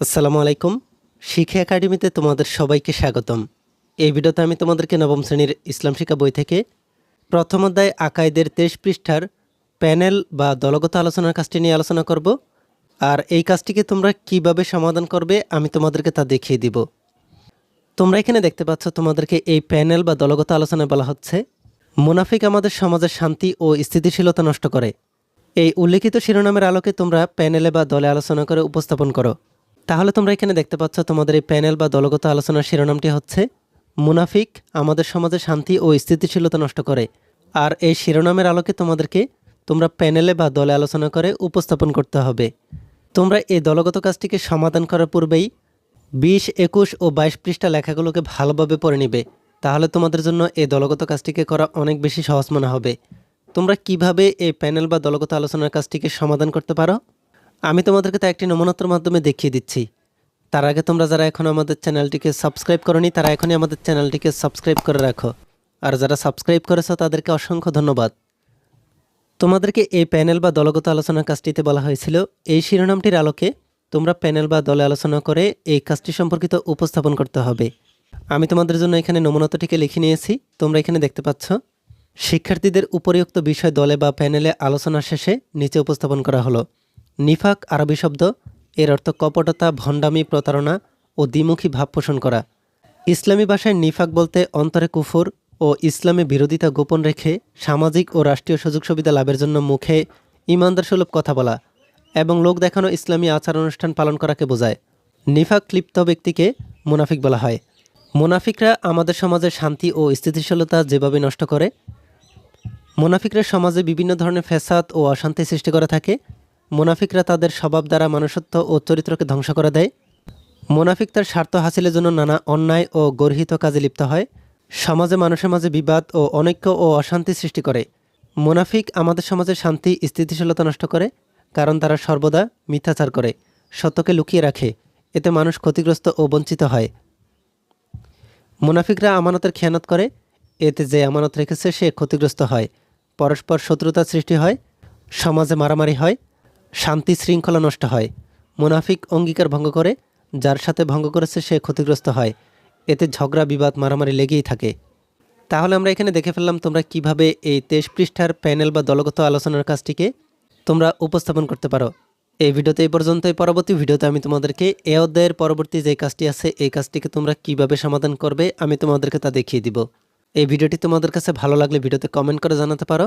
আসসালামু আলাইকুম। শিক্ষা একাডেমিতে তোমাদের সবাইকে স্বাগতম। এই ভিডিওতে আমি তোমাদেরকে নবম শ্রেণির ইসলাম শিক্ষা বই থেকে প্রথম অধ্যায় আকাইদের তেইশ পৃষ্ঠার প্যানেল বা দলগত আলোচনার কাজটি নিয়ে আলোচনা করব। আর এই কাজটিকে তোমরা কীভাবে সমাধান করবে আমি তোমাদেরকে তা দেখিয়ে দিব। তোমরা এখানে দেখতে পাচ্ছ তোমাদেরকে এই প্যানেল বা দলগত আলোচনায় বলা হচ্ছে। মুনাফিক আমাদের সমাজের শান্তি ও স্থিতিশীলতা নষ্ট করে। এই উল্লেখিত শিরোনামের আলোকে তোমরা প্যানেলে বা দলে আলোচনা করে উপস্থাপন করো। তাহলে তোমরা এখানে দেখতে পাচ্ছ তোমাদের এই প্যানেল বা দলগত আলোচনার শিরোনামটি হচ্ছে, মুনাফিক আমাদের সমাজে শান্তি ও স্থিতিশীলতা নষ্ট করে। আর এই শিরোনামের আলোকে তোমাদেরকে তোমরা প্যানেলে বা দলে আলোচনা করে উপস্থাপন করতে হবে। তোমরা এই দলগত কাজটিকে সমাধান করার পূর্বেই বিশ, একুশ ও বাইশ পৃষ্ঠা লেখাগুলোকে ভালোভাবে পড়ে নিবে। তাহলে তোমাদের জন্য এই দলগত কাজটিকে করা অনেক বেশি সহজ মনে হবে। তোমরা কীভাবে এই প্যানেল বা দলগত আলোচনার কাজটিকে সমাধান করতে পারো? আমি তোমাদেরকে তা একটি নমুনাত্র মাধ্যমে দেখিয়ে দিচ্ছি। তার আগে তোমরা যারা এখন আমাদের চ্যানেলটিকে সাবস্ক্রাইব করনি, তারা এখনই আমাদের চ্যানেলটিকে সাবস্ক্রাইব করে রাখো। আর যারা সাবস্ক্রাইব করেছ, তাদেরকে অসংখ্য ধন্যবাদ। তোমাদেরকে এই প্যানেল বা দলগত আলোচনার কাজটিতে বলা হয়েছিল। এই শিরোনামটির আলোকে তোমরা প্যানেল বা দলে আলোচনা করে এই কাজটি সম্পর্কিত উপস্থাপন করতে হবে। আমি তোমাদের জন্য এখানে নমুনাতটিকে লিখে নিয়েছি। তোমরা এখানে দেখতে পাচ্ছ, শিক্ষার্থীদের উপরিউক্ত বিষয় দলে বা প্যানেলে আলোচনা শেষে নিচে উপস্থাপন করা হলো। নিফাক আরবি শব্দ, এর অর্থ কপটতা, ভণ্ডামি, প্রতারণা ও দ্বিমুখী ভাব পোষণ করা। ইসলামী ভাষায় নিফাক বলতে অন্তরে কুফর ও ইসলামে বিরোধিতা গোপন রেখে সামাজিক ও রাষ্ট্রীয় সুযোগ সুবিধা লাভের জন্য মুখে ইমানদার সুলভ কথা বলা এবং লোক দেখানো ইসলামী আচার অনুষ্ঠান পালন করাকে বোঝায়। নিফাক ক্লিপ্ত ব্যক্তিকে মুনাফিক বলা হয়। মুনাফিকরা আমাদের সমাজের শান্তি ও স্থিতিশীলতা যেভাবে নষ্ট করে, মুনাফিকরা সমাজে বিভিন্ন ধরনের ফ্যাসাদ ও অশান্তি সৃষ্টি করে থাকে মুনাফিকরা তাদের স্বভাব দ্বারা মানুষত্ব ও চরিত্রকে ধ্বংস করে দেয়। মুনাফিক তার স্বার্থ হাসিলের জন্য নানা অন্যায় ও গর্হিত কাজে লিপ্ত হয়। সমাজে মানুষের মাঝে বিবাদ ও অনৈক্য ও অশান্তি সৃষ্টি করে। মুনাফিক আমাদের সমাজে শান্তি, স্থিতিশীলতা নষ্ট করে, কারণ তারা সর্বদা মিথ্যাচার করে, সত্যকে লুকিয়ে রাখে। এতে মানুষ ক্ষতিগ্রস্ত ও বঞ্চিত হয়। মুনাফিকরা আমানতের খেয়ানত করে। এতে যে আমানত রেখেছে সে ক্ষতিগ্রস্ত হয়। পরস্পর শত্রুতা সৃষ্টি হয়। সমাজে মারামারি হয়। শান্তি শৃঙ্খলা নষ্ট হয়। মুনাফিক অঙ্গীকার ভঙ্গ করে, যার সাথে ভঙ্গ করেছে সে ক্ষতিগ্রস্ত হয়। এতে ঝগড়া, বিবাদ, মারামারি লেগেই থাকে। তাহলে আমরা এখানে দেখে ফেললাম তোমরা কীভাবে এই তেইশ পৃষ্ঠার প্যানেল বা দলগত আলোচনার কাজটিকে তোমরা উপস্থাপন করতে পারো। এই ভিডিওতে এই পর্যন্তই। পরবর্তী ভিডিওতে আমি তোমাদেরকে এ অধ্যায়ের পরবর্তী যে কাজটি আছে, এই কাজটিকে তোমরা কীভাবে সমাধান করবে, আমি তোমাদেরকে তা দেখিয়ে দিব। এই ভিডিওটি তোমাদের কাছে ভালো লাগলে ভিডিওতে কমেন্ট করে জানাতে পারো।